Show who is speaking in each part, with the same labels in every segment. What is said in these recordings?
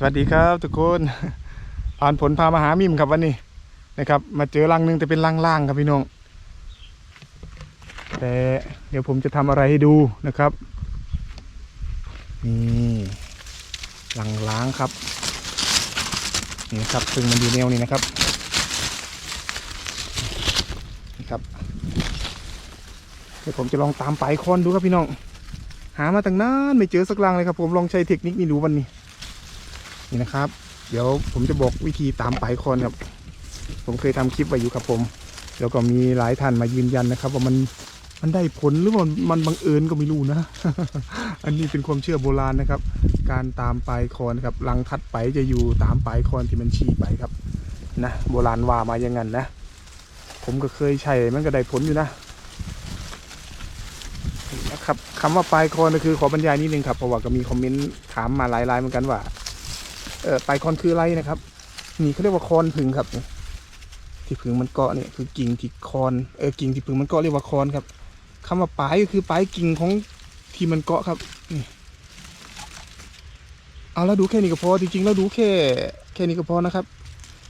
Speaker 1: สวัสดีครับทุกคนผ่านผลพามาหามิมครับวันนี้นะครับ มาเจอรังหนึงแต่เป็นรังล่างครับพี่น้อง แต่เดี๋ยวผมจะทำอะไรให้ดูนะครับนี่ลังล้างครับนี่นะครับซึ่งมันอยู่แนวนี้นะครับนี่ครับเดี๋ยวผมจะลองตามไปคอนดูครับพี่น้อง หามาตั้งนานไม่เจอสักรังเลยครับ ผมลองใช้เทคนิคนี้ดูวันนี้ นี่นะครับ เดี๋ยวผมจะบอกวิธีตามไปคอนครับผมเคยทำคลิปไว้อยู่ครับผม แล้วก็มีหลายท่านมายืนยันนะครับ ว่ามันมันได้ผลหรือว่ามันบังเอิญก็ไม่รู้นะ อันนี้เป็นความเชื่อโบราณนะครับ การตามปลายคอนครับรังทัดไปจะอยู่ตามปลายคอนที่มันชี้ไปครับนะโบราณว่ามาอย่างนั้นนะ ผมก็เคยใช้มันก็ได้ผลอยู่นะนะครับคำว่าปลายคอนก็คือขอบรรยายนิดนึงครับเพราะว่าก็มีคอมเมนต์ถามมาหลายๆเหมือนกันว่า เออปลายคอนคืออะไรนะครับ นี่เขาเรียกว่าคอนผึ่งครับที่ผึ่งมันเกาะเนี่ยคือกิ่งที่คอนเออกิ่งที่ผึ่งมันเกาะเรียกว่าคอนครับคำว่าปลายก็คือปลายกิ่งของที่มันเกาะครับนี่เอาแล้วดูแค่นี้ก็พอจริงๆแล้วดูแค่แค่นี้ก็พอนะครับ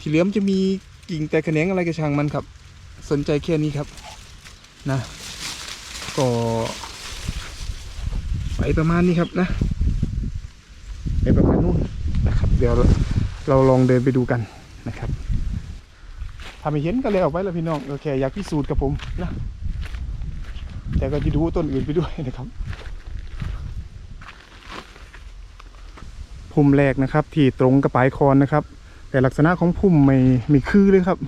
Speaker 1: ที่เหลือมนจะมีกิ่งแต่แขนงอะไรกระช่างมันครับ สนใจแค่นี้ครับนะก็ไปประมาณนี้ครับนะไปประมาณนู้นนะครับ เดี๋ยวเราลองเดินไปดูกันนะครับถ้าไม่เห็นก็เลยออกไปแล้วพี่น้องโอเคอยากพิสูจน์กับผมนะแต่ก็จะดูต้นอื่นไปด้วยนะครับพุ่มแรกนะครับ ที่ตรงกระปายคอนนะครับ แต่ลักษณะของพุ่มไม่ไม่คือเลยครับ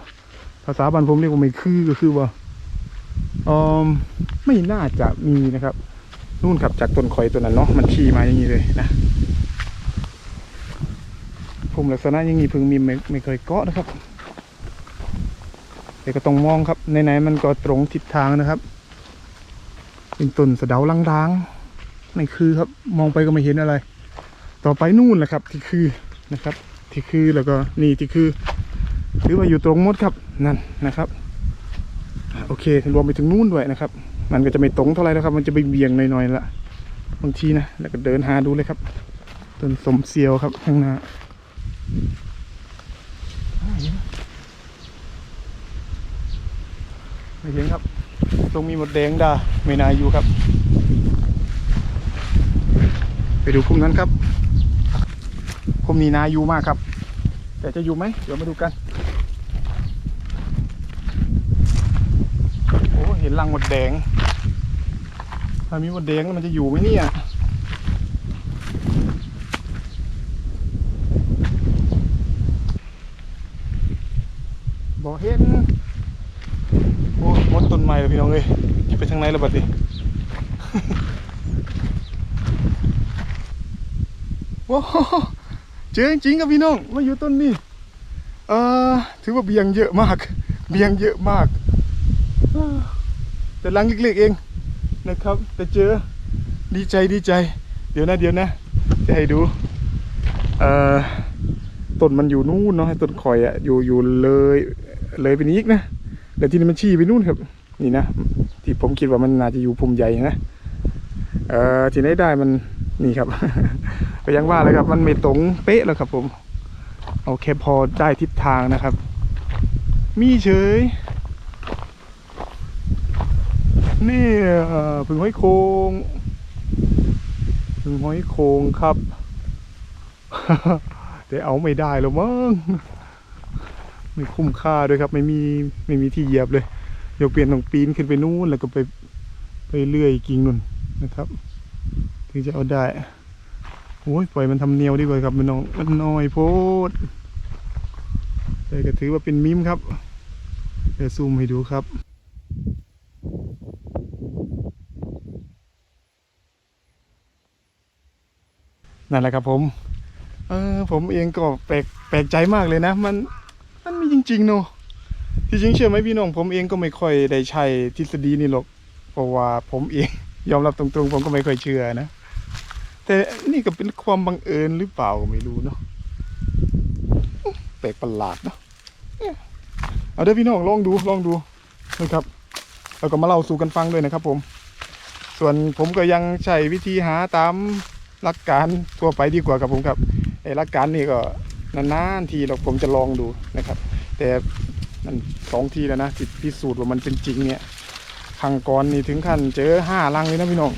Speaker 1: ภาษาบ้านผมเรียกว่าไม่คือก็คือว่าออไม่น่าจะมีนะครับ นู่นครับจากต้นคอยตัวนั้นเนาะมันชี้มาอย่างนี้เลยนะ ผมลักษณะอย่างนี้พิ่งมีไม่ไม่เคยเกาะนะครับ แต่ก็ต้องมองครับไหนๆมันก็ตรงทิศทางนะครับ เป็นต้นสะเดาล้างๆนี่คือครับมองไปก็ไม่เห็นอะไร ต่อไปนู่นแหละครับ ที่คือนะครับ ที่คือแล้วก็นี่ที่คือหรือว่าอยู่ตรงมดครับนั่นนะครับโอเครวมไปถึงนู่นด้วยนะครับ มันก็จะไม่ตรงเท่าไหร่แล้วครับ มันจะไปเบี่ยงหน่อยๆละบางทีนะแล้วก็เดินหาดูเลยครับต้นสมเซียวครับข้างหน้า ไม่เห็นครับ ตรงมีหมดแดงดาไม่นาอยู่ครับ ไปดูพุ่มนั้นครับผมมีนาอยู่มากครับ แต่จะอยู่ไหมเดี๋ยวมาดูกันโอ้เห็นรังหมดแดงถ้ามีหมดแดงมันจะอยู่ไหมเนี่ยบอกเห็น โอ้หมดต้นไม้แล้วพี่น้องเอ้ยจะ ไงไหนแล้วบัดนี้ว้าวเจอจริงครับพี่น้องมาอยู่ต้นนี้เอ่อถือว่าเบียงเยอะมาก เบียงเยอะมาก แต่ลังเล็กๆเองนะครับ แต่เจอดีใจดีใจ เดี๋ยวนะเดี๋ยวนะ จะให้ดูเอ่อต้นมันอยู่นู่นเนาะต้นคอยอะอยู่อยู่เลยเลยไปนี้อีกนะแล้วที่นี่มันชี้ไปนู่นครับ นี่นะ ที่ผมคิดว่ามันน่าจะอยู่ภูมิใหญ่นะเอ่อที่ไหนได้มันนี่ครับ ก็ยังว่าเลยครับ มันไม่ตรงเป๊ะแล้วครับ ผม เอาแค่พอได้ทิศทางนะครับ มีเฉย นี่เอ่อผึ่งห้อยโคงผึ่งห้อยโคงครับแต่เอาไม่ได้แล้วมั้งไม่คุ้มค่าด้วยครับ ไม่มีไม่มีที่เหยียบเลย ดี๋ยกเปลี่ยนต้องปีนขึ้นไปนู่นแล้วก็ไปไปเลื่อยกิ่งนู่นนะครับ ถึงจะเอาได้โอ้ยปล่อยมันทำเนียวดีกว่าครับมันน้องมันน้อยโพดแต่ก็ถือว่าเป็นมิมครับเดี๋ยวซูมให้ดูครับนั่นแหละครับผม เออผมเองก็แปลกแปลกใจมากเลยนะ มัน มันมีจริง ๆ เนอะ ที่จริงเชื่อไหมพี่น้องผมเองก็ไม่ค่อยได้ใช้ทฤษฎีนี้หรอกเพราะว่าผมเองยอมรับตรงๆ ผมก็ไม่ค่อยเชื่อนะ แต่นี่ก็เป็นความบังเอิญหรือเปล่าก็ไม่รู้เนาะแปลกประหลาดเนาะเอาเดี๋ยวพี่น้องลองดูลองดูนะครับ แล้วก็มาเล่าสู่กันฟังด้วยนะครับ ผม ส่วนผมก็ยังใช้วิธีหาตามหลักการทั่วไปดีกว่าครับผมครับไอ้หลักการนี่ก็นานๆทีเราผมจะลองดูนะครับ แต่ มันสองทีแล้วนะที่พิสูจน์ว่ามันเป็นจริงเนี่ยครั้งก่อนนี่ถึงขั้นเจอห้าลังเลยนะพี่น้อง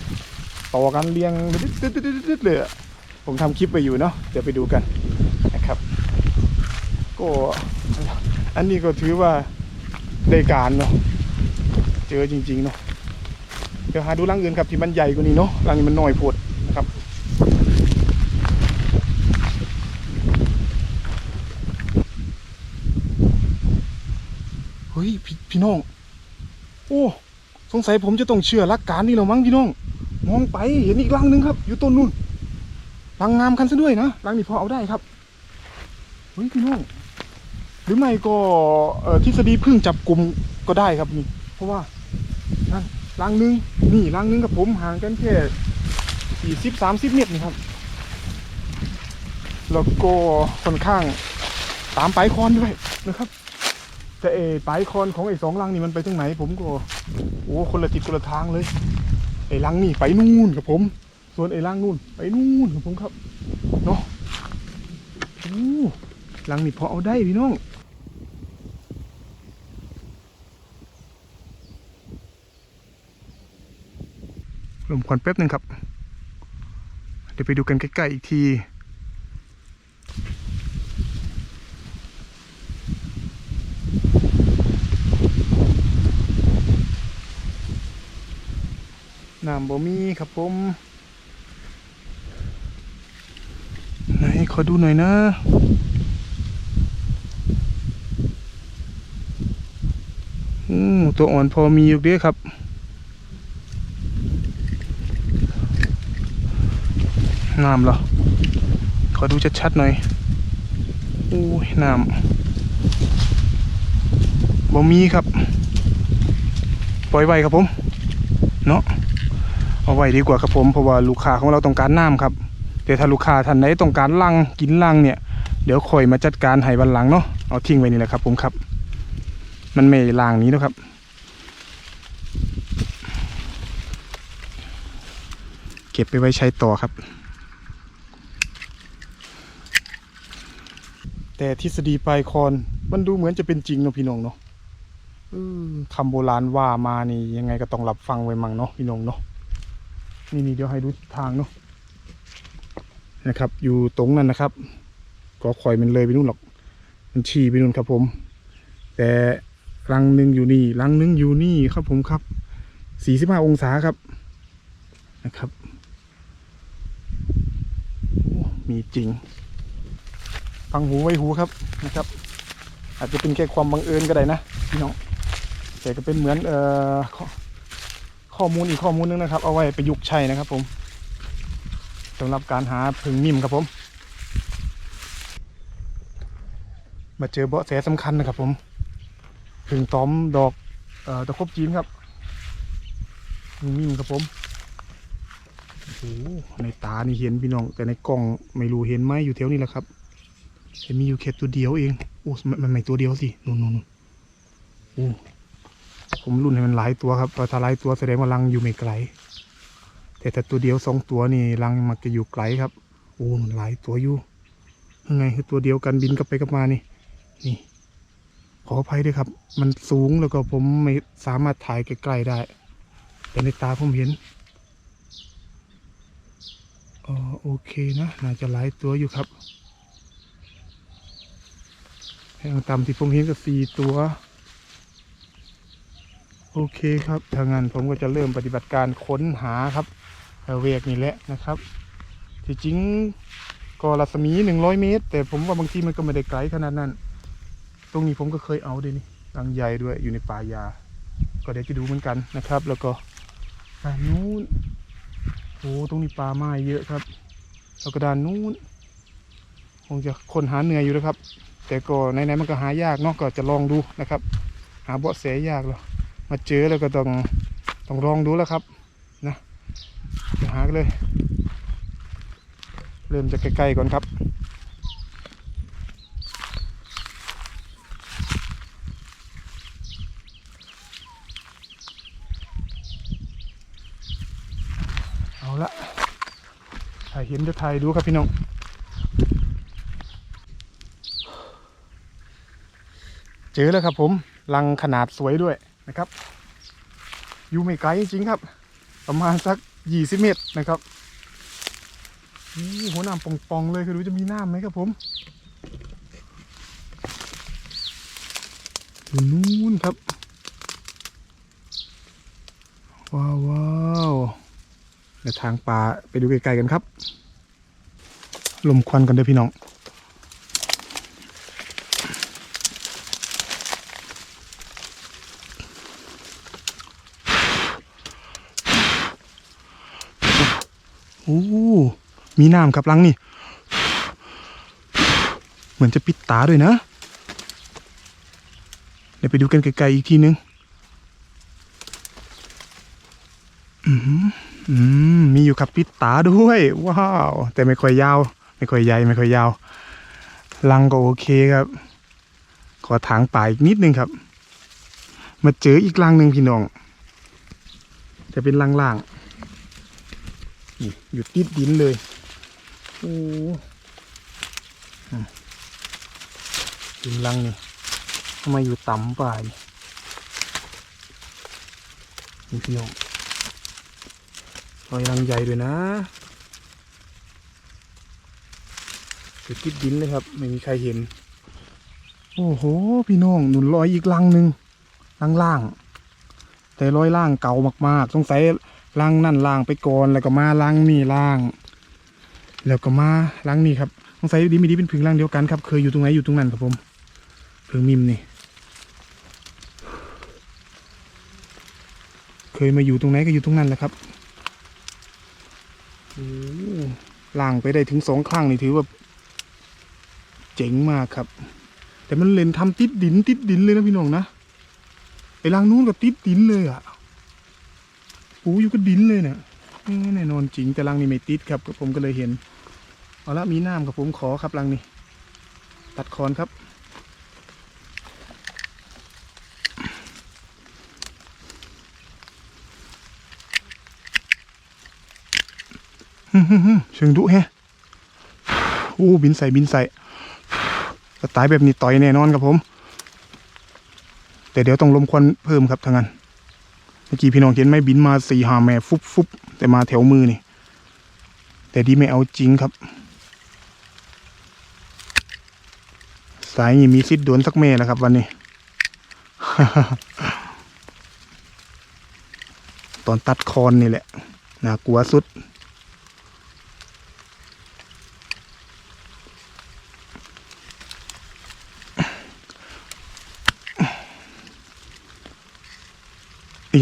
Speaker 1: ต่อกันเรียงตึ๊ดเลยอะผมทำคลิปไปอยู่เนาะเดี๋ยวไปดูกันนะครับ ก็อันนี้ก็ถือว่าได้การเนาะเจอจริงๆเนาะเดี๋ยวหาดูรังอื่นครับที่มันใหญ่กว่านี้เนาะรังนี้มันน้อยโพดนะครับ เฮ้ยพพี่พี่น้อง โอ้ สงสัยผมจะต้องเชื่อหลักการนี่แล้วมั้งพี่น้อง มองไปเห็นอีกรังหนึ่งครับ อยู่ต้นนู่นรังงามคันซะด้วยนะรังนี้พอเอาได้ครับเฮ้ยพี่น้อง หรือไม่ก็เอ่อทฤษฎีพึ่งจับกลุ่มก็ได้ครับนี่ เพราะว่านั่นรังหนึงนี่รังหนึงกับผมห่างกันแค่สี่สิบสามสิบเมตรนี่ครับ แล้วก็ค่อนข้างตามไปคอนด้วยนะครับ แต่เอปลายคอนของไอ้สองลังนี่มันไปตรงไหน ผมก็ โอ้คนละทิศคนละทางเลย ไอ้ลังนี่ไปนู่นกับผม ส่วนไอ้ลังนู่น ไปนู่นกับผมครับเนาะโอ้ลังนี่พอเอาได้พี่น้องลมควันแป๊บหนึ่งครับ เดี๋ยวไปดูกันใกล้ๆอีกที น้ำบ่มีครับผมไหนขอดูหน่อยนะอืมตัวอ่อนพอมีอยู่ด้อครับ น้ำเหรอ ขอดูชัดๆหน่อยอู้ยน้ำบ่มีครับ ปล่อยไว้ครับผม เนาะ เอาไว้ดีกว่าครับผมเพราะว่าลูกค้าของเราต้องการน้ำครับแต่ถ้าลูกค้าท่านไหนต้องการลังกินลังเนี่ยเดี๋ยวคอยมาจัดการให้วันหลังเนาะเอาทิ้งไว้นี่แหละครับ ผมครับ มันไม่ล่างนี้แล้วครับ เก็บไปไว้ใช้ต่อครับ แต่ทฤษฎีปลายคอนมันดูเหมือนจะเป็นจริงเนาะพี่น้องเนาะคำโบราณว่ามานี่ยังไงก็ต้องรับฟังไว้มั่งเนาะพี่น้องเนาะ นี่นี่เดี๋ยวให้ดูทางเนาะนะครับ อยู่ตรงนั้นนะครับ ก็คอยมันเลยไปนู่นหรอก มันชี้ไปนู่นครับผม แต่รังหนึ่งอยู่นี่รังหนึ่งอยู่นี่ครับผมครับสี่สิบห้าองศาครับนะครับมีจริง ฟังหูไว้หูครับนะครับ อาจจะเป็นแค่ความบังเอิญก็ได้นะพี่น้องแต่ก็เป็นเหมือนเอ่อ ข้อมูลอีกข้อมูลนึงนะครับ เอาไว้ประยุกต์ใช้นะครับ ผมสำหรับการหาผึ่งนิ่มครับผม มาเจอเบาะแสสำคัญนะครับ ผมผึ่งตอมดอกเอ่อตะครบจีนครับผึ่งนิ่มครับผมโอ้ในตานี่เห็นพี่น้อง แต่ในกล้องไม่รู้เห็นไหมอยู่แถวนี้แหละครับจะมีอยู่แค่ตัวเดียวเองโอ้มันมันไม่ตัวเดียวสินู่นนู่นนู่นโอ้ ผมรุ่นให้มันหลายตัวครับพราะถ้าหลายตัวแสดงว่ารังอยู่ไม่ไกล แต่ถ้าตัวเดียวสองตัวนี่รังมักจะอยู่ไกลครับโอ้หลายตัวอยู่ยังไงคือตัวเดียวกันบินกลับไปกลับมานี่ นี่ ขออภัยด้วยครับ มันสูงแล้วก็ผมไม่สามารถถ่ายใกล้ๆได้ แต่ในตาผมเห็นอ๋อโอเคนะน่าจะหลายตัวอยู่ครับอย่งต่ำที่ผมเห็นก็สี่ตัว โอเคครับถ้างั้นผมก็จะเริ่มปฏิบัติการค้นหาครับเวกนี่แหละนะครับที่จริงก็รัศมีหนึ่งร้อยเมตร แต่ผมว่าบางทีมันก็ไม่ได้ไกลขนาดนั้น ตรงนี้ผมก็เคยเอาด้วยนี่รังใหญ่ด้วยอยู่ในป่ายา ก็เดี๋ยวจะดูเหมือนกันนะครับ แล้วก็ด้านนู้นโอ้ตรงนี้ป่าไม้เยอะครับ แล้วก็ด้านนู้นคงจะค้นหาเหนื่อยอยู่นะครับ แต่ก็ไหนๆมันก็หายากเนาะก็จะลองดูนะครับ หาเบาะแสยากหรอ มาเจอแล้วก็ต้องต้องลองดูแล้วครับนะหาเลย เริ่มจากใกล้ๆก่อนครับเอาละถ่ายเห็นจะถ่ายดูครับพี่น้อง เจอแล้วครับผม ลังขนาดสวยด้วย นะครับ อยู่ไม่ไกลจริงครับ ประมาณสักยี่สิบเมตรนะครับนี่หัวน้ำป่องๆเลยคือดูจะมีน้ำไหมครับผมอยู่นู่นครับ ว้าวว้าวเดี๋ยวทางป่าไปดูไกลๆกันครับ ลมควันกันเด้อพี่น้อง โอ้ มีน้ำครับลังนี่ เหมือนจะปิดตาด้วยนะ เดี๋ยวไปดูกันไกลๆอีกทีนึงอืมอืมมีอยู่ครับปิดตาด้วย ว้าว แต่ไม่ค่อยยาว ไม่ค่อยใหญ่ไม่ค่อยยาว ลังก็โอเคครับ ขอถางป่าอีกนิดนึงครับ มาเจออีกลังหนึ่งพี่น้อง จะเป็นลังล่างนี่อยู่ติดดินเลย โอ้อืมดินลังนี่ทำไมอยู่ต่ำไปนี่พี่น้องรอยรังใหญ่ด้วยนะอยู่ติดดินเลยครับ ไม่มีใครเห็น โอ้โห พี่น้องหนุนรอยอีกลังหนึ่งลังล่าง แต่รอยล่างเก่ามากๆสงสัยล้างนั่นล้างไปก่อนแล้วก็มาล้างนี่ล้าง แล้วก็มาล้างนี่ครับสงสัยดีม่ดีเป็นผึ่งล้างเดียวกันครับ เคยอยู่ตรงไหนอยู่ตรงนั้นครับผมผึ่งมิมนี่ เคยมาอยู่ตรงไหนก็อยู่ตรงนั้นแหละครับล้างไปได้ถึงสองครั้งนี่ถือว่า เจ๋งมากครับ แต่มันเล่นทำติดดินติดดินเลยนะพี่น้องนะไอ้ล้างนู้นก็ติดดินเลยอะปูอยู่ก็ดินเลยเนี่ยแน่นอนจริงแต่รังนี้ไม่ติดครับผมก็เลยเห็น เอาละมีน้ำครับผมขอครับรังนี้ ตัดคอนครับฮึ่มๆๆเชิงดุแฮะโอ้บินใส่บินใส่สไตล์แบบนี้ต่อยแน่นอนครับผม แต่เดี๋ยวต้องลมควันเพิ่มครับทางนั้นเมื่อกี้พี่น้องเห็นไหมบินมาสี่หาแม่ฟุบฟุบแต่มาแถวมือนี่ แต่ดีไม่เอาจริงครับ สายนี่มีซิดดวนสักเม่แล้วครับ วันนี้ ตอนตัดคอนนี่แหละน่ากลัวสุด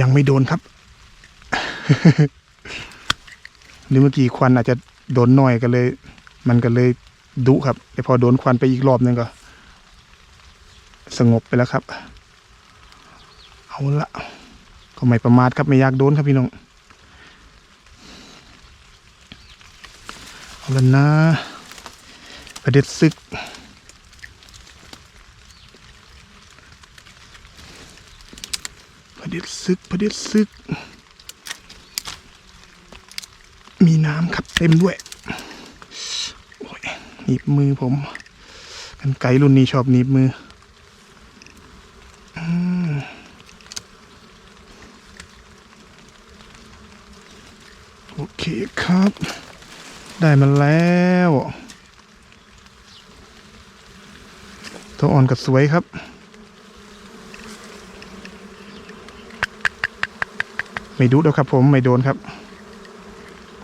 Speaker 1: ยังไม่โดนครับหรือเมื่อกี้ควันอาจจะโดนหน่อยก็เลย มันก็เลยดุครับแต่พอโดนควันไปอีกรอบนึงก็ สงบไปแล้วครับ เอาละก็ไม่ประมาทครับไม่อยากโดนครับพี่น้อง เอาละนะ ประเด็ดศึกพระเด็ดซึกพระเด็ดซึก มีน้ำครับเต็มด้วย โอ้ยหนีบมือผม กันไกลรุ่นนี้ชอบหนีบมือมโอเครับ ได้มาแล้ว ตัวอ่อนกับสวยครับ ไม่ดุแล้วครับผมไม่โดนครับ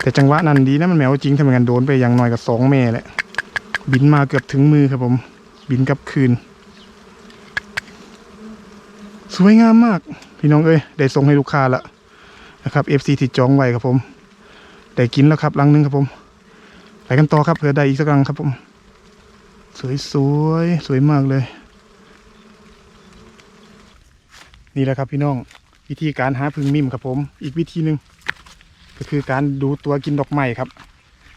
Speaker 1: แต่จังหวะนั้นดีนะมันแมวจริงทำงานโดนไปอย่างน้อยกับสองเมแหละ บินมาเกือบถึงมือครับผม บินกลับคืน สวยงามมาก พี่น้องเอ้ยได้ส่งให้ลูกค้าล้วนะครับ FC ที่จองไว้ครับผม ได้กินแล้วครับลังหนึงครับผมไปกันต่อครับเผื่อได้อีกสักลังครับผม สวยสวยสวยมากเลย นี่แหละครับพี่น้องวิธีการหาพึ่งมิมครับผม อีกวิธีหนึ่งก็คือการดูตัวกินดอกไม้ครับ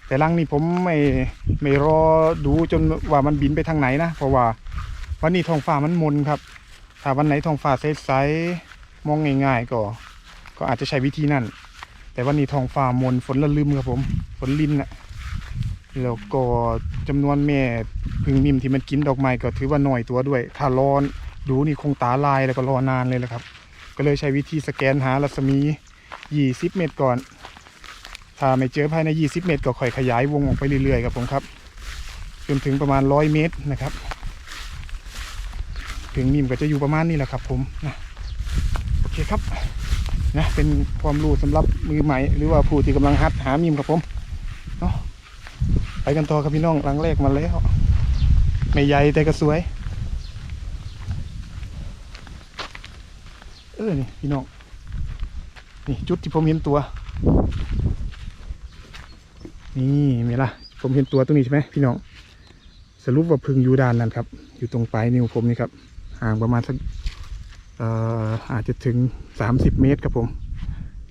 Speaker 1: แต่ลังนี้ผมไม่ไม่รอดูจนว่ามันบินไปทางไหนนะเพราะว่าวันนี้ท้องฟ้ามันมนครับถ้าวันไหนท้องฟ้าใสๆมองง่ายๆก็ ก็อาจจะใช้วิธีนั้น แต่วันนี้ทองฟ้ามนฝนละลืมครับผม ฝนลินนะแล้วก็จำนวนแม่พึ่งมิมที่มันกินดอกไม้ก็ถือว่าหน้อยตัวด้วย ถ้าร้อนดูนี่คงตาลายแล้วก็รอนานเลยแหละครับ ก็เลยใช้วิธีสแกนหารัศมี 20 เมตรก่อน ถ้าไม่เจอภายใน 20 เมตร ก็ค่อยขยายวงออกไปเรื่อยๆครับผมครับ จนถึงประมาณ 100 เมตรนะครับ ถึงมิมก็จะอยู่ประมาณนี้แหละครับผมนะโอเคครับ นะเป็นความรู้สำหรับมือใหม่ หรือว่าผู้ที่กำลังหัดหามิมครับผมเนาะไปกันต่อครับพี่น้องหลังแรกมาแล้วไม่ใหญ่แต่ก็สวย เออนี่พี่น้องนี่จุดที่ผมเห็นตัว นี่เห็นล่ะผมเห็นตัวตรงนี้ใช่ไหมพี่น้องสรุปว่าพึ่งอยู่ด้านนั้นครับ อยู่ตรงปลายนิ้วผมนี่ครับห่างประมาณสัก อาจจะถึง 30 เมตรครับผม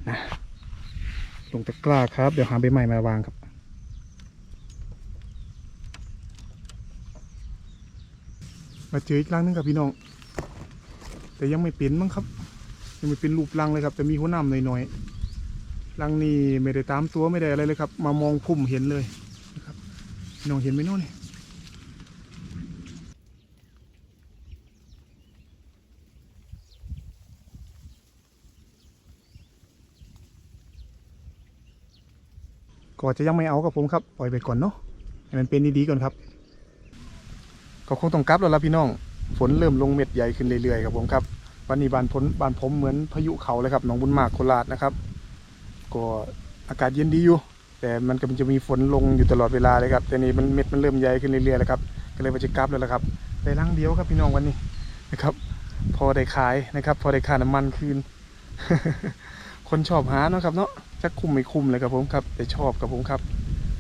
Speaker 1: นะลงตะกร้าครับ เดี๋ยวหาใบใหม่มาวางครับมาเจออีกครั้งหนึงครับพี่น้อง แต่ยังไม่เป็นมั้งครับ ยังไม่เป็นรูปรังเลยครับ แต่มีหัวหน้ำหน่อยๆรังนี่ไม่ได้ตามตัวไม่ได้อะไรเลยครับ มามองพุ่มเห็นเลยนะครับน้องเห็นไหมโน่นนี่ ก็จะยังไม่เอากับผมครับปล่อยไปก่อนเนาะให้มันเป็นดีๆก่อนครับ ก็คงต้องกลับแล้วล่ะพี่น้อง ฝนเริ่มลงเม็ดใหญ่ขึ้นเรื่อยๆครับผมครับ วันนี้บานพ้นบานผมเหมือนพายุเขาเลยครับหนองบุญมากโคราชนะครับ ก็อากาศเย็นดีอยู่ แต่มันก็จะมีฝนลงอยู่ตลอดเวลาเลยครับ แต่นี่มันเม็ดมันเริ่มใหญ่ขึ้นเรื่อยๆแล้วครับ ก็เลยว่าจะกลับแล้วล่ะครับได้ลังเดียวครับพี่น้องวันนี้นะครับ พอได้ขายนะครับ พอได้ค่าน้ำมันคืน คนชอบหาเนาะครับเนาะจะคุ้มไม่คุ้มเลยครับผมครับแต่ชอบครับผมครับ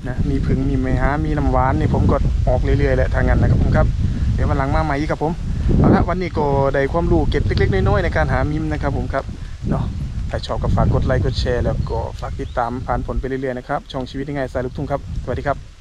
Speaker 1: นะมีผึ่งมีไม้หามีน้ำหวานนี่ผมก็ออกเรื่อยๆแหละทางนั้นนะครับผมครับเดี๋ยววันหลังมาใหม่อีกครับผมเอาละวันนี้ก็ได้ความรู้เก็บเล็กๆน้อยๆในการหามิมนะครับผมครับเนาะถ้าชอบก็ฝากกดไลค์กดแชร์แล้วก็ฝากติดตามผ่านผลไปเรื่อยๆนะครับช่องชีวิตง่ายๆสายลูกทุ่งครับสวัสดีครับ